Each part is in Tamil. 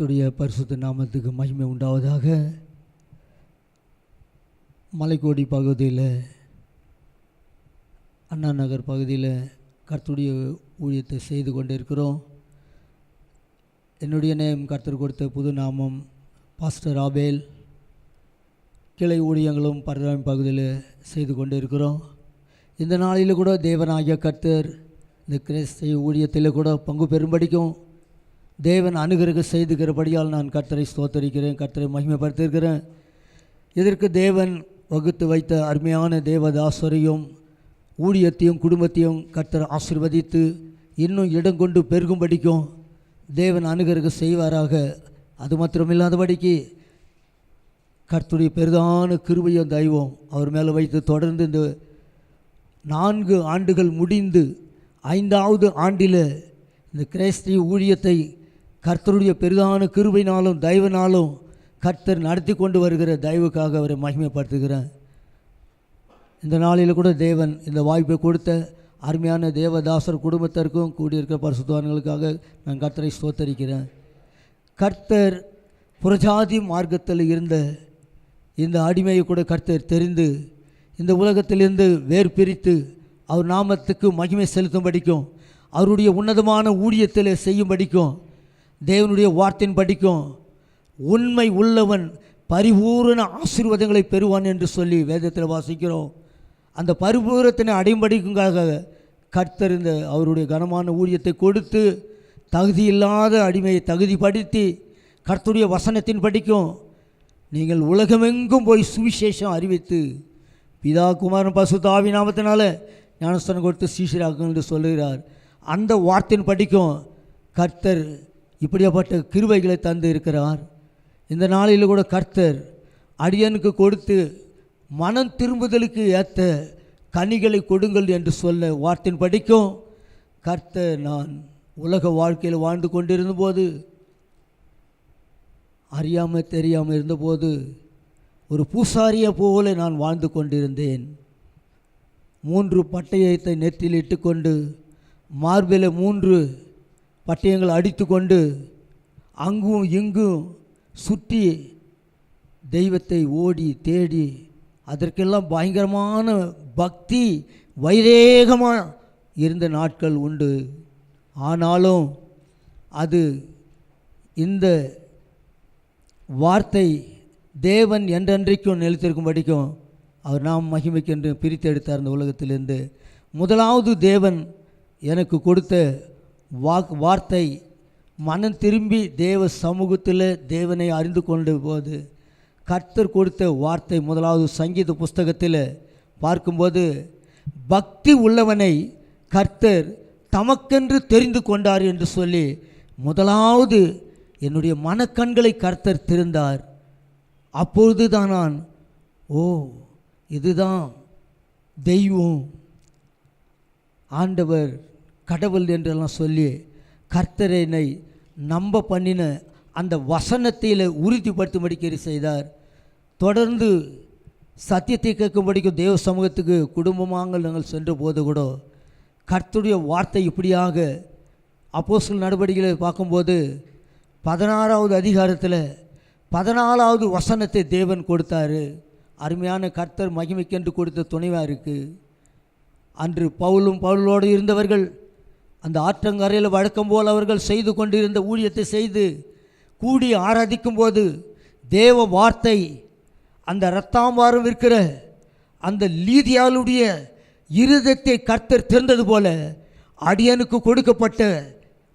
கர்த்துடைய பரிசுத்த நாமத்துக்கு மகிமை உண்டாவதாக. மலைக்கோடி பகுதியில் அண்ணா நகர் பகுதியில் கர்த்துடைய ஊழியத்தை செய்து கொண்டிருக்கிறோம். என்னுடைய நேம் கர்த்தர் கொடுத்த புது நாமம் பாஸ்டர் ஆபேல். கிளை ஊழியங்களும் பரதாமி பகுதியில் செய்து கொண்டிருக்கிறோம். இந்த நாளில் கூட தேவனாகிய கர்த்தர் இந்த கிறிஸ்தவ ஊழியத்தில் கூட பங்கு பெறும்படிக்கும் தேவன் அனுகிரக செய்துகிறபடியால் நான் கர்த்தரை ஸ்தோத்தரிக்கிறேன் கர்த்தரை மகிமைப்படுத்திருக்கிறேன் இதற்கு தேவன் வகுத்து வைத்த அருமையான தேவதாசரையும் ஊழியத்தையும் குடும்பத்தையும் கர்த்தர் ஆசிர்வதித்து இன்னும் இடம் கொண்டு பெருகும்படிக்கும் தேவன் அனுகிரக செய்வாராக. அது மாத்திரமில்லாதபடிக்கு கர்த்துடைய பெரிதான கிருபையும் தெய்வம் அவர் மேலே வைத்து தொடர்ந்து இந்த நான்கு ஆண்டுகள் முடிந்து ஐந்தாவது ஆண்டில் இந்த கிரைஸ்தவ ஊழியத்தை கர்த்தருடைய பெரிதான கிருபைனாலும் தயவுனாலும் கர்த்தர் நடத்தி கொண்டு வருகிற தயவுக்காக அவரை மகிமைப்படுத்துகிறேன். இந்த நாளில் கூட தேவன் இந்த வாய்ப்பை கொடுத்த அருமையான தேவதாசர் குடும்பத்திற்கும் கூடியிருக்கிற பரிசுத்தவான்களுக்காக நான் கர்த்தரை ஸ்தோத்தரிக்கிறேன். கர்த்தர் புரஜாதி மார்க்கத்தில் இருந்த இந்த அடிமையை கூட கர்த்தர் தெரிந்து இந்த உலகத்திலிருந்து வேர் பிரித்து அவர் நாமத்துக்கு மகிமை செலுத்தும்படிக்கும் அவருடைய உன்னதமான ஊழியத்தில் செய்யும்படிக்கும் தேவனுடைய வார்த்தையின் படிக்கும் உண்மை உள்ளவன் பரிபூரண ஆசீர்வாதங்களை பெறுவான் என்று சொல்லி வேதத்தில் வாசிக்கிறோம். அந்த பரிபூரத்தினை அடையும்படிக்குங்காக கர்த்தர் இந்த அவருடைய கனமான ஊழியத்தை கொடுத்து தகுதி இல்லாத அடிமையை தகுதிப்படுத்தி கர்த்தருடைய வசனத்தின் படிக்கும் நீங்கள் உலகமெங்கும் போய் சுவிசேஷம் அறிவித்து பிதா குமாரன் பசு தாவி நாமத்தினால ஞானஸ்தானம் கொடுத்து சீஷராக்குங்கள் என்று சொல்லுகிறார். அந்த வார்த்தையின் படிக்கும் கர்த்தர் இப்படியாப்பட்ட கிருவைகளை தந்து இருக்கிறார். இந்த நாளில் கூட கர்த்தர் அடியனுக்கு கொடுத்து மனம் திரும்புதலுக்கு ஏற்ற கனிகளை கொடுங்கள் என்று சொல்ல வார்த்தையின் படிக்கும். கர்த்தர் நான் உலக வாழ்க்கையில் வாழ்ந்து கொண்டிருந்தபோது அறியாமல் தெரியாமல் இருந்தபோது ஒரு பூசாரியை போல நான் வாழ்ந்து கொண்டிருந்தேன். மூன்று பட்டயத்தை நெற்றில் இட்டுக்கொண்டு மார்பில் மூன்று பட்டயங்கள் அடித்து கொண்டு அங்கும் இங்கும் சுற்றி தெய்வத்தை ஓடி தேடி அதற்கெல்லாம் பயங்கரமான பக்தி வைரேகமாக இருந்த நாட்கள் உண்டு. ஆனாலும் அது இந்த வார்த்தை தேவன் என்றென்றைக்கும் நிலைத்திருக்கும்படிக்கும் அவர் நாம் மகிமைக்கென்று பிரித்தெடுத்தார் இந்த உலகத்திலிருந்து. முதலாவது தேவன் எனக்கு கொடுத்த வாக் வார்த்தை மனம் திரும்பி தேவ சமூகத்தில் தேவனை அறிந்து கொண்ட போது கர்த்தர் கொடுத்த வார்த்தை முதலாவது சங்கீத புஸ்தகத்தில் பார்க்கும்போது பக்தி உள்ளவனை கர்த்தர் தமக்கென்று தெரிந்து கொண்டார் என்று சொல்லி முதலாவது என்னுடைய மனக்கண்களை கர்த்தர் திறந்தார். அப்பொழுது தான் நான் ஓ இதுதான் தெய்வம். ஆண்டவர் கடவுள் என்றெல்லாம் சொல்லி கர்த்தரனை நம்ப பண்ணின அந்த வசனத்தில் உறுதிப்படுத்தும்படிக்க செய்தார். தொடர்ந்து சத்தியத்தை கேட்கும்படிக்கும் தேவ சமூகத்துக்கு குடும்பமாக நாங்கள் சென்ற போது கூட கர்த்தருடைய வார்த்தை இப்படியாக அப்போசல் நடவடிக்கைகளை பார்க்கும்போது பதினாறாவது அதிகாரத்தில் பதினாலாவது வசனத்தை தேவன் கொடுத்தாரு. அருமையான கர்த்தர் மகிமைக்கென்று கொடுத்த துணைவாக இருக்குது அன்று பவுலும் பவுலோடு இருந்தவர்கள் அந்த ஆற்றங்கரையில் வழக்கம் போல் அவர்கள் செய்து கொண்டிருந்த ஊழியத்தை செய்து கூடி ஆராதிக்கும் போது தேவ வார்த்தை அந்த ரத்தாம்பாரம் இருக்கிற அந்த லீதியாளுடைய இருதத்தை கர்த்தர் திறந்தது போல அடியனுக்கு கொடுக்கப்பட்ட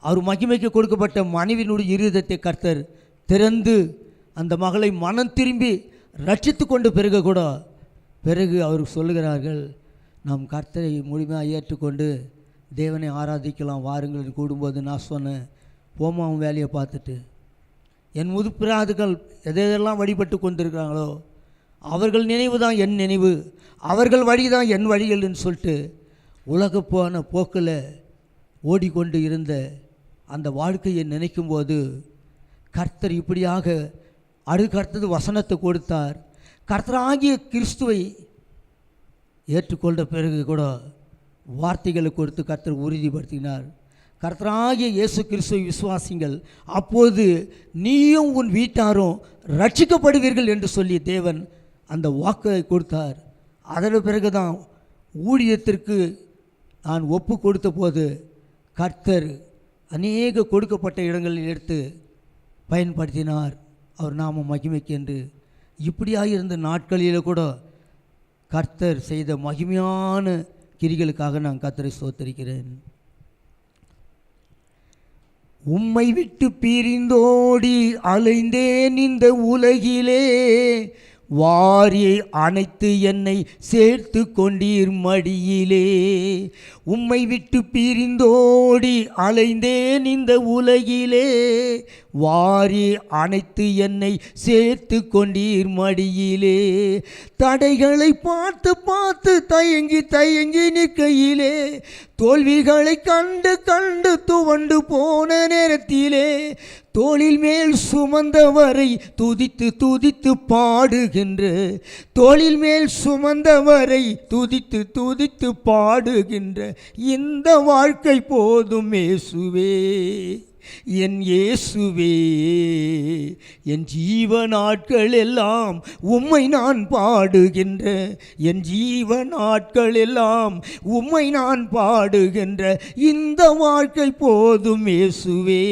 அவர் மகிமைக்கு கொடுக்கப்பட்ட மனைவியினுடைய இருதத்தை கர்த்தர் திறந்து அந்த மகளை மனம் திரும்பி ரட்சித்து கொண்டு பிறகு கூட பிறகு அவர் சொல்லுகிறார்கள் நாம் கர்த்தரை முழுமையாக ஏற்றுக்கொண்டு தேவனை ஆராதிக்கலாம் வாருங்கள் என்று கூடும்போது நான் சொன்னேன் போமா அவன் வேலையை பார்த்துட்டு. என் முதுப்பிராதுகள் எதையெல்லாம் வழிபட்டு கொண்டிருக்கிறாங்களோ அவர்கள் நினைவு தான் என் நினைவு அவர்கள் வழி தான் என் வழிகள்னு சொல்லிட்டு உலக போன போக்கில் ஓடிக்கொண்டு இருந்த அந்த வாழ்க்கையை நினைக்கும்போது கர்த்தர் இப்படியாக அடுக்கடுத்தது வசனத்தை கொடுத்தார். கர்த்தராகிய கிறிஸ்துவை ஏற்றுக்கொண்ட பிறகு கூட வார்த்தைகளை கொடுத்து கர்த்தர் உறுதிப்படுத்தினார். கர்த்தராகிய இயேசு கிறிஸ்துவை விசுவாசிங்கள் அப்போது நீயும் உன் வீட்டாரும் ரட்சிக்கப்படுவீர்கள் என்று சொல்லி தேவன் அந்த வாக்கை கொடுத்தார். அதன் பிறகுதான் ஊழியத்திற்கு நான் ஒப்பு கொடுத்த போது கர்த்தர் அநேக கொடுக்கப்பட்ட இடங்களில் எடுத்து பயன்படுத்தினார். அவர் நாம மகிமைக்கு என்று இப்படியாக இருந்த நாட்களில் கூட கர்த்தர் செய்த மகிமையான கிரிகளுக்காக நான் கத்தரை சோத்தரிக்கிறேன் உம்மை விட்டு பிரிந்தோடி அலைந்தேன் இந்த உலகிலே. வாரியை அணைத்து என்னை சேர்த்து கொண்டீர் மடியிலே. உம்மை விட்டு பிரிந்தோடி அலைந்தேன் இந்த உலகிலே. வாரி அணைத்து என்னை சேர்த்து கொண்டீர் மடியிலே. தடைகளை பார்த்து பார்த்து தயங்கி தயங்கி நிற்கையிலே. தோல்விகளை கண்டு கண்டு துவண்டு போன நேரத்திலே. தோளில் மேல் சுமந்தவரை துதித்து துதித்து பாடுகின்ற. தோளில் மேல் சுமந்தவரை துதித்து துதித்து பாடுகின்ற இந்த வாழ்க்கை போதும் இயேசுவே என் இயேசுவே என் ஜீவ நாட்கள் எல்லாம் உம்மை நான் பாடுகின்ற என் ஜீவ நாட்கள் எல்லாம் உம்மை நான் பாடுகின்ற இந்த வாழ்க்கை போதும் இயேசுவே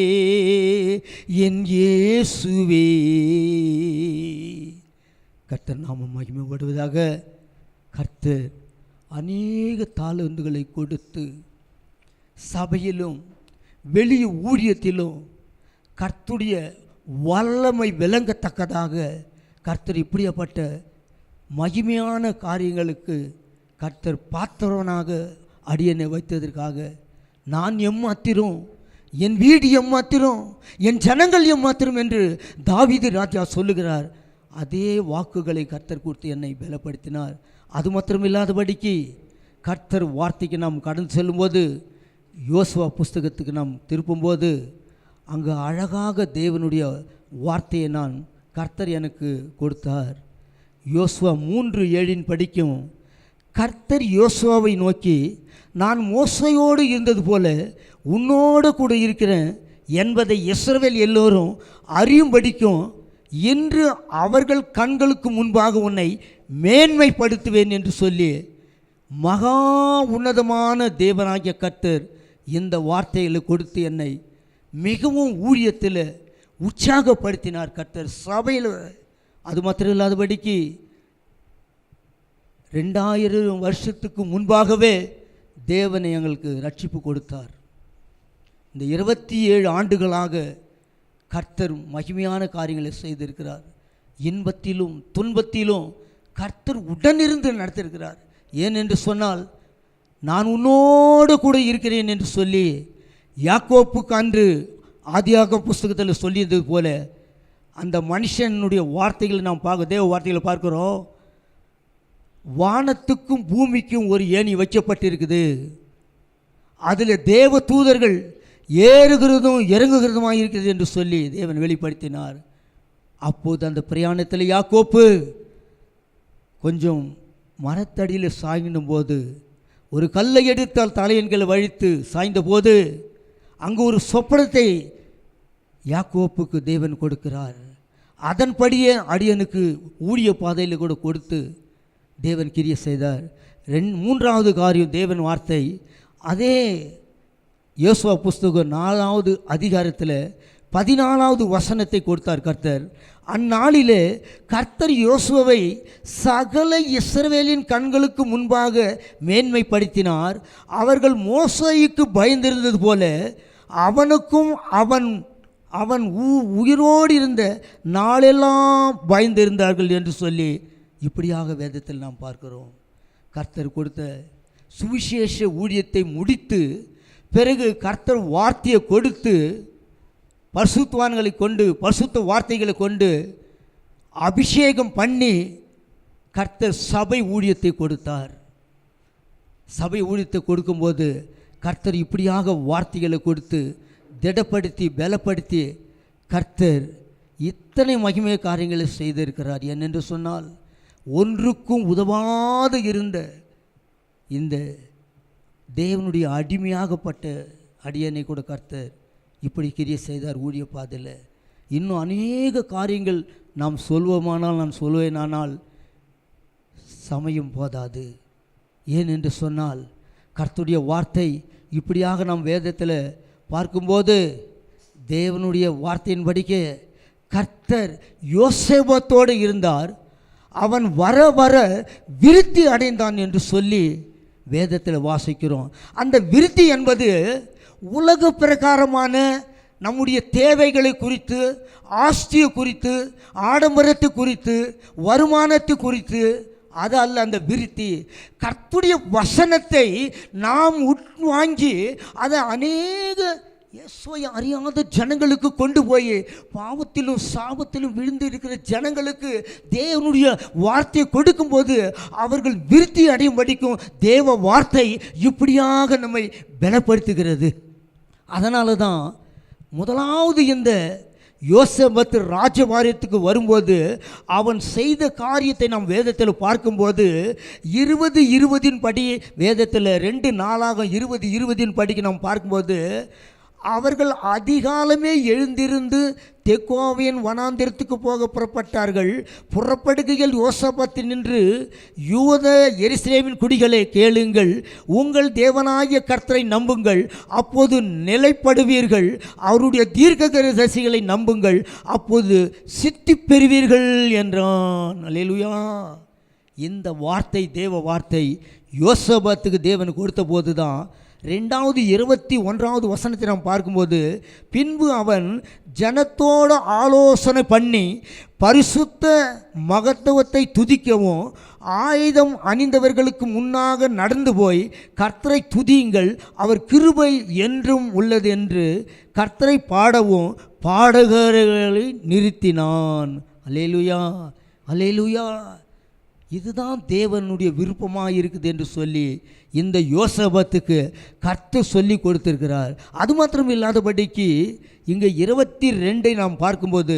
என் இயேசுவே. கர்த்தர் நாமம் மகிமைப்படுவதாக கர்த்தர் அநேக தாளந்துகளை கொடுத்து சபையிலும் வெளி ஊழியத்திலும் கர்த்துடைய வல்லமை விளங்கத்தக்கதாக கர்த்தர் இப்படியப்பட்ட மகிமையான காரியங்களுக்கு கர்த்தர் பாத்திரவனாக அடியனை வைத்ததற்காக நான் எம்மாத்திரம் என் வீடு எம்மாத்திரம் என் ஜனங்கள் எம்மாத்திரம் என்று தாவிது ராஜா சொல்லுகிறார். அதே வாக்குகளை கர்த்தர் கொடுத்து என்னை பலப்படுத்தினார். அது மாத்திரமில்லாதபடிக்கு கர்த்தர் வார்த்தைக்கு நாம் கடந்து செல்லும்போது யோசுவா புஸ்தகத்துக்கு நாம் திருப்பும்போது அங்கே அழகாக தேவனுடைய வார்த்தையை நான் கர்த்தர் எனக்கு கொடுத்தார். யோசுவா மூன்று ஏழின் படிக்கும் கர்த்தர் யோசுவாவை நோக்கி நான் மோசையோடு இருந்தது போல உன்னோடு கூட இருக்கிறேன் என்பதை இஸ்ரவேல் எல்லோரும் அறியும்படிக்கும் இன்று அவர்கள் கண்களுக்கு முன்பாக உன்னை மேன்மைப்படுத்துவேன் என்று சொல்லி மகா உன்னதமான தேவனாகிய கர்த்தர் இந்த வார்த்தையில் கொடுத்து என்னை மிகவும் ஊழியத்தில் உற்சாகப்படுத்தினார் கர்த்தர். சபையில் அது மாத்திரம் இல்லாதபடிக்கு ரெண்டாயிரம் வருஷத்துக்கு முன்பாகவே தேவனை எங்களுக்கு ரட்சிப்பு கொடுத்தார். இந்த இருபத்தி ஏழு ஆண்டுகளாக கர்த்தர் மகிமையான காரியங்களை செய்திருக்கிறார். இன்பத்திலும் துன்பத்திலும் கர்த்தர் உடனிருந்து நடத்திருக்கிறார். ஏன் என்று சொன்னால் நான் உன்னோடு கூட இருக்கிறேன் என்று சொல்லி யாக்கோப்புக்கு அன்று ஆதியாக புஸ்தகத்தில் சொல்லியது போல அந்த மனுஷனுடைய வார்த்தைகளை நாம் பார்க்க தேவ வார்த்தைகளை பார்க்குறோம். வானத்துக்கும் பூமிக்கும் ஒரு ஏணி வைக்கப்பட்டிருக்குது. அதில் தேவ தூதர்கள் ஏறுகிறதும் இறங்குகிறதுமாக இருக்கிறது என்று சொல்லி தேவன் வெளிப்படுத்தினார். அப்போது அந்த பிரயாணத்தில் யாக்கோப்பு கொஞ்சம் மரத்தடியில் சாய்ந்தும் போது ஒரு கல்லை எடுத்தால் தலையன்களை வழித்து சாய்ந்தபோது அங்கு ஒரு சொப்பனத்தை யாக்கோப்புக்கு தேவன் கொடுக்கிறார். அதன்படியே அடியனுக்கு ஊழிய பாதையில் கூட கொடுத்து தேவன் கிரிய செய்தார். ரெண் மூன்றாவது காரியம் தேவன் வார்த்தை. அதே யோசுவா புஸ்தகம் நாலாவது அதிகாரத்தில் பதினாலாவது வசனத்தை கொடுத்தார் கர்த்தர். அந்நாளிலே கர்த்தர் யோசுவை சகல இஸ்ரவேலின் கண்களுக்கு முன்பாக மேன்மைப்படுத்தினார். அவர்கள் மோசைக்கு பயந்திருந்தது போல அவனுக்கும் அவன் அவன் உ- உயிரோடு இருந்த நாளெல்லாம் பயந்திருந்தார்கள் என்று சொல்லி இப்படியாக வேதத்தில் நாம் பார்க்கிறோம். கர்த்தர் கொடுத்த சுவிசேஷ ஊழியத்தை முடித்து பிறகு கர்த்தர் வார்த்தையை கொடுத்து பரிசுத்துவான்களை கொண்டு பரிசுத்த வார்த்தைகளை கொண்டு அபிஷேகம் பண்ணி கர்த்தர் சபை ஊழியத்தை கொடுத்தார். சபை ஊழியத்தை கொடுக்கும்போது கர்த்தர் இப்படியாக வார்த்தைகளை கொடுத்து திடப்படுத்தி பலப்படுத்தி கர்த்தர் இத்தனை மகிமை காரியங்களை செய்திருக்கிறார். என்னென்று சொன்னால் ஒன்றுக்கும் உதவாது இருந்த இந்த தேவனுடைய அடிமையாகப்பட்ட அடியனை கூட கர்த்தர் இப்படி கிரிய செய்தார் ஊழிய பாதையில். இன்னும் அநேக காரியங்கள் நாம் சொல்வோமானால் நான் சொல்வேனானால் சமயம் போதாது. ஏன் என்று சொன்னால் கர்த்தருடைய வார்த்தை இப்படியாக நாம் வேதத்தில் பார்க்கும்போது தேவனுடைய வார்த்தையின்படிக்க கர்த்தர் யோசேபத்தோடு இருந்தார். அவன் வர வர விருத்தி அடைந்தான் என்று சொல்லி வேதத்தில் வாசிக்கிறோம். அந்த விருத்தி என்பது உலக பிரகாரமான நம்முடைய தேவைகளை குறித்து ஆஸ்தியை குறித்து ஆடம்பரத்தை குறித்து வருமானத்தை குறித்து அது அல்ல அந்த விருத்தி. கற்புடைய வசனத்தை நாம் உட்வாங்கி அதை அநேக இயேசுவை அறியாத ஜனங்களுக்கு கொண்டு போய் பாவத்திலும் சாபத்திலும் விழுந்து இருக்கிற ஜனங்களுக்கு தேவனுடைய வார்த்தையை கொடுக்கும்போது அவர்கள் விருத்தி அடையும் படிக்கும் தேவ வார்த்தை இப்படியாக நம்மை பலப்படுத்துகிறது. அதனால தான் முதலாவது இந்த யோசபத்து ராஜபாரியத்துக்கு வரும்போது அவன் செய்த காரியத்தை நாம் வேதத்தில் பார்க்கும்போது இருபது இருபதின் படி வேதத்தில் ரெண்டு நாளாக இருபது இருபதின் படிக்கு நாம் பார்க்கும்போது அவர்கள் அதிகாலமே எழுந்திருந்து தெக்கோவியன் வனாந்திரத்துக்கு போக புறப்பட்டார்கள். புறப்படுகையில் யோசபத்து நின்று யூத எரிசிலேமின் குடிகளை கேளுங்கள். உங்கள் தேவனாகிய கர்த்தரை நம்புங்கள். அப்போது நிலைப்படுவீர்கள். அவருடைய தீர்க்க தரிசிகளை நம்புங்கள். அப்போது சித்தி பெறுவீர்கள் என்றான். அல்லேலூயா. இந்த வார்த்தை தேவ வார்த்தை யோசபத்துக்கு தேவன் கொடுத்த போது தான் ரெண்டாவது இருபத்தி ஒன்றாவது வசனத்தை நாம் பார்க்கும்போது பின்பு அவன் ஜனத்தோட ஆலோசனை பண்ணி பரிசுத்த மகத்துவத்தை துதிக்கவும் ஆயுதம் அணிந்தவர்களுக்கு முன்னாக நடந்து போய் கர்த்தரை துதியுங்கள் அவர் கிருபை என்றும் உள்ளது என்று கர்த்தரை பாடவும் பாடகர்களை நிறுத்தினான். அலேலுயா அலேலுயா இதுதான் தேவனுடைய விருப்பமாக இருக்குது என்று சொல்லி இந்த யோசபத்துக்கு கர்த்து சொல்லி கொடுத்திருக்கிறார். அது மாத்திரம் இல்லாதபடிக்கு இங்கே இருபத்தி ரெண்டை நாம் பார்க்கும்போது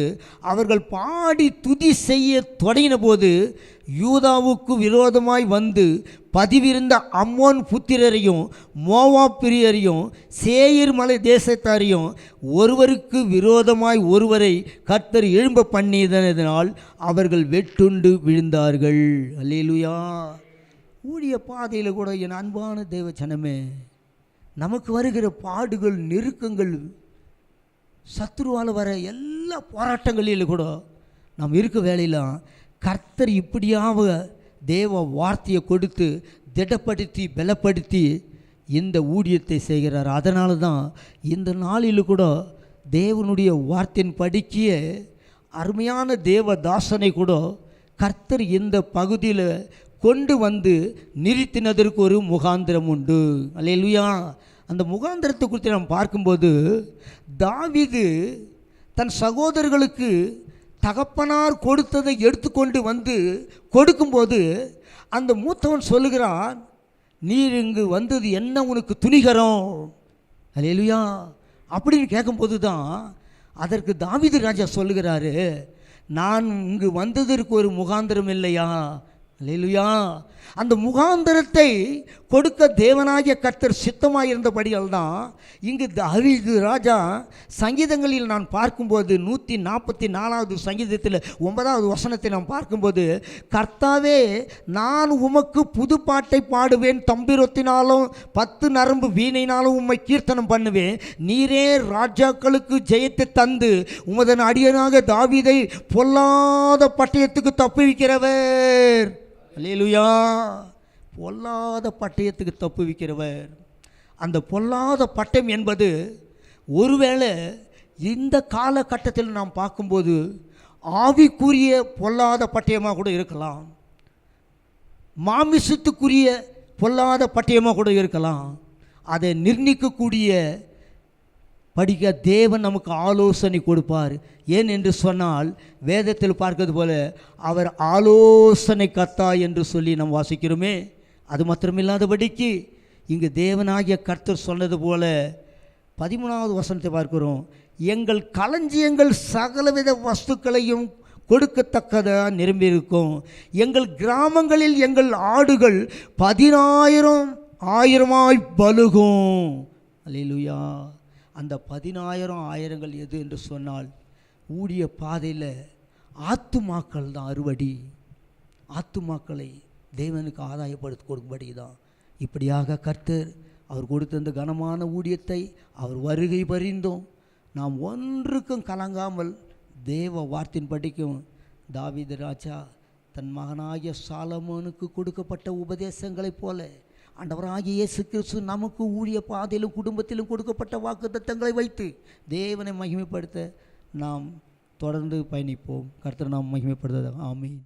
அவர்கள் பாடி துதி செய்ய தொடங்கின போது யூதாவுக்கு விரோதமாய் வந்து பதிவிருந்த அம்மோன் புத்திரரையும் மோவா பிரியரையும் சேயிர் மலை தேசத்தாரையும் ஒருவருக்கு விரோதமாய் ஒருவரை கர்த்தர் எழும்ப பண்ணியதனால் அவர்கள் வெட்டுண்டு விழுந்தார்கள். அல்லேலுயா. ஊழிய பாதையில் கூட என் அன்பான தேவ ஜனமே நமக்கு வருகிற பாடுகள் நெருக்கங்கள் சத்ருவால் வர எல்லா போராட்டங்களிலும் கூட நாம் இருக்க வேலையெல்லாம் கர்த்தர் இப்படியாக தேவ வார்த்தையை கொடுத்து திடப்படுத்தி பலப்படுத்தி இந்த ஊழியத்தை செய்கிறார். அதனால தான் இந்த நாளில் கூட தேவனுடைய வார்த்தையின் படிக்கிய அருமையான தேவ தாசனை கூட கர்த்தர் இந்த பகுதியில் கொண்டு வந்து நிறுத்தினதற்கு ஒரு முகாந்திரம் உண்டு. அல்லையா அந்த முகாந்திரத்தை குறித்து நாம் பார்க்கும்போது தாவிது தன் சகோதரர்களுக்கு தகப்பனார் கொடுத்ததை எடுத்துக்கொண்டு வந்து கொடுக்கும்போது அந்த மூத்தவன் சொல்லுகிறான் நீர் இங்கு வந்தது என்ன உனக்கு துணிகரம்? அல்லேலூயா. அப்படின்னு கேட்கும்போது தான் அதற்கு தாவிது ராஜா சொல்லுகிறாரு நான் இங்கு வந்ததற்கு ஒரு முகாந்திரம் இல்லையா? இல்லையா அந்த முகாந்திரத்தை கொடுக்க தேவனாகிய கர்த்தர் சித்தமாக இருந்தபடியால் தான் இங்கு அருகு ராஜா சங்கீதங்களில் நான் பார்க்கும்போது நூற்றி நாற்பத்தி நாலாவது சங்கீதத்தில் ஒன்பதாவது வசனத்தை நான் பார்க்கும்போது கர்த்தாவே நான் உமக்கு புது பாட்டை பாடுவேன் தம்பிரத்தினாலும் பத்து நரம்பு வீணையினாலும் உம்மை கீர்த்தனம் பண்ணுவேன். நீரே ராஜாக்களுக்கு ஜெயத்தை தந்து உமதன் அடியனாக தாவீதை பொல்லாத பட்டயத்துக்கு தப்புவிக்கிறவர். அல்லேலுயா. பொல்லாத பட்டயத்துக்கு தப்பு வைக்கிறவர். அந்த பொல்லாத பட்டயம் என்பது ஒருவேளை இந்த காலகட்டத்தில் நாம் பார்க்கும்போது ஆவிக்குரிய பொல்லாத பட்டயமாக கூட இருக்கலாம். மாமிசத்துக்குரிய பொல்லாத பட்டயமாக கூட இருக்கலாம். அதை நிர்ணயிக்கக்கூடிய படிக்க தேவன் நமக்கு ஆலோசனை கொடுப்பார். ஏன் என்று சொன்னால் வேதத்தில் பார்க்கிறது போல அவர் ஆலோசனை கத்தா என்று சொல்லி நாம் வாசிக்கிறோமே. அது மாத்திரமில்லாதபடிக்கு இங்கு தேவனாகிய கர்த்தர் சொன்னது போல பதிமூணாவது வசனத்தை பார்க்கிறோம். எங்கள் களஞ்சியங்கள் சகலவித வஸ்துக்களையும் கொடுக்கத்தக்கதாக நிரம்பியிருக்கும். எங்கள் கிராமங்களில் எங்கள் ஆடுகள் பதினாயிரம் ஆயிரமாய் பலுகும் அல்லேலூயா. அந்த பதினாயிரம் ஆயிரங்கள் எது என்று சொன்னால் ஊடிய பாதையில் ஆத்துமாக்கள் தான் அறுவடி. ஆத்துமாக்களை தேவனுக்கு ஆதாயப்படுத்தி கொடுக்கும்படி தான் இப்படியாக கர்த்தர் அவர் கொடுத்த அந்த கனமான ஊழியத்தை அவர் வருகை பறிந்தோம் நாம் ஒன்றுக்கும் கலங்காமல் தேவ வார்த்தையின் படிக்கும் தாவித ராஜா தன் மகனாகிய சாலமோனுக்கு கொடுக்கப்பட்ட உபதேசங்களைப் போல ஆண்டவராகிய இயேசு கிறிஸ்து நமக்கு ஊழிய பாதையிலும் குடும்பத்திலும் கொடுக்கப்பட்ட வாக்குத்தங்களை வைத்து தேவனை மகிமைப்படுத்த நாம் தொடர்ந்து பயணிப்போம். கர்த்தர் நாம் மகிமைப்படுத்த ஆமீன்.